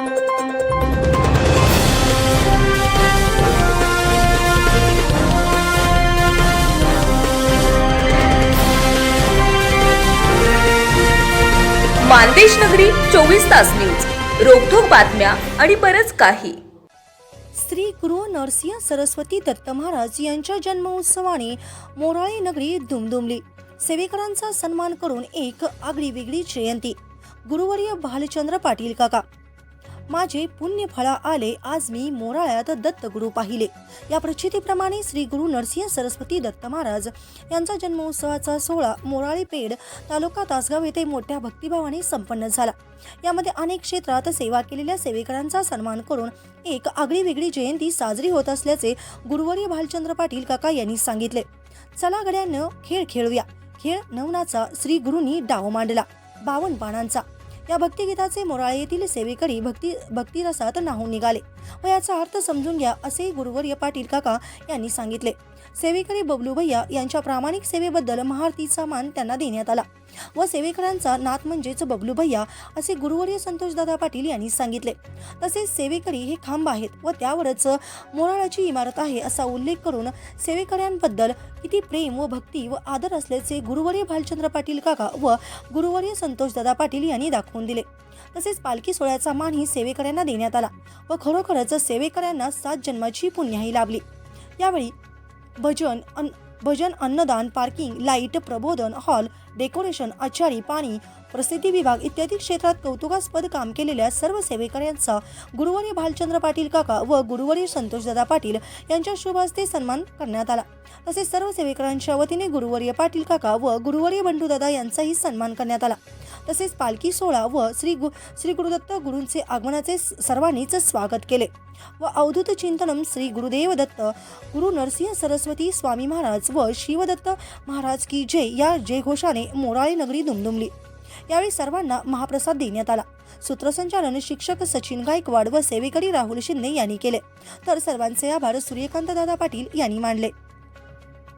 मानदेश नगरी चोवीस तास न्यूज. रोखोक बातम्या आणि बरच काही. श्री गुरु नरसिंह सरस्वती दत्त महाराज यांच्या जन्मोत्सवाने मोराळे नगरी दुमदुमली सेवेकरांचा सन्मान करून एक आगळी वेगळी जयंती. गुरुवर्य भालचंद्र पाटील काका. माझे पुण्य फळा आले आज मी मोराळ्यात दत्तगुरु पाहिले. या प्रचितीप्रमाणे श्री गुरु नरसिंह सरस्वती दत्त महाराज यांचा जन्मोत्सवाचा सोहळा मोराळी पेड तालुका तासगाव येथे मोठ्या भक्तिभावाने संपन्न झाला. यामध्ये अनेक क्षेत्रात सेवा केलेल्या सेवेकरांचा सन्मान करून एक आगळी वेगळी जयंती साजरी होत असल्याचे गुरुवर्य भालचंद्र पाटील काका यांनी सांगितले. चला गड्यानं खेळ खेळूया. खेळ नवनाचा श्री गुरुनी डाव मांडला. बावन बाणांचा. या भक्तिगीताचे मोराळे येथील सेवेकरी भक्ती भक्तिरसात नाहून निघाले. व याचा अर्थ समजून घ्या असे गुरुवर्य पाटील काका यांनी सांगितले. सेवेकरी बबलू भैया यांच्या प्रामाणिक सेवेबद्दल महाआरतीचा मान त्यांना देण्यात आला. व सेवेकरांचा नात म्हणजेच बबलू भैया असे गुरुवर्य संतोषदादा पाटील यांनी सांगितले. तसेच सेवेकरी हे खांब आहेत व त्यावरच मोराळाची इमारत आहे असा उल्लेख करून सेवेकऱ्यांबद्दल किती प्रेम व भक्ती व आदर असल्याचे गुरुवर्य भालचंद्र पाटील काका व गुरुवर्य संतोषदादा पाटील यांनी दाखवून दिले. तसेच पालखी सोहळ्याचा मानही सेवेकऱ्यांना देण्यात आला व खरोखरच सेवेकऱ्यांना सात जन्माची पुण्याही लाभली. यावेळी भजन अन भजन अन्नदान पार्किंग लाइट प्रबोधन हॉल डेकोरेशन आचारी पाणी प्रसिद्धी विभाग इत्यादी क्षेत्रात कौतुकास्पद काम केलेल्या सर्व सेवेकऱ्यांचा गुरुवारी भालचंद्र पाटील काका व गुरुवारी संतोषदादा पाटील यांच्या शुभ हस्ते सन्मान करण्यात आला. तसेच सर्व सेवेकरांच्या वतीने गुरुवर्य पाटील काका व गुरुवर्य बंडूदादा यांचाही सन्मान करण्यात आला. तसेच पालखी सोहळा व श्री गु श्री गुरुदत्त गुरूंचे आगमनाचे सर्वांनीच स्वागत केले. व अवधूत चिंतनम श्री गुरुदेव दत्त गुरु नरसिंह सरस्वती स्वामी महाराज व शिवदत्त महाराज की जय या जयघोषाने मोराळे नगरी दुमदुमली. यावेळी सर्वांना महाप्रसाद देण्यात आला. सूत्रसंचालन शिक्षक सचिन गायकवाड व सेवेकरी राहुल शिंदे यांनी केले. तर सर्वांचे आभार सूर्यकांत दादा पाटील यांनी मानले.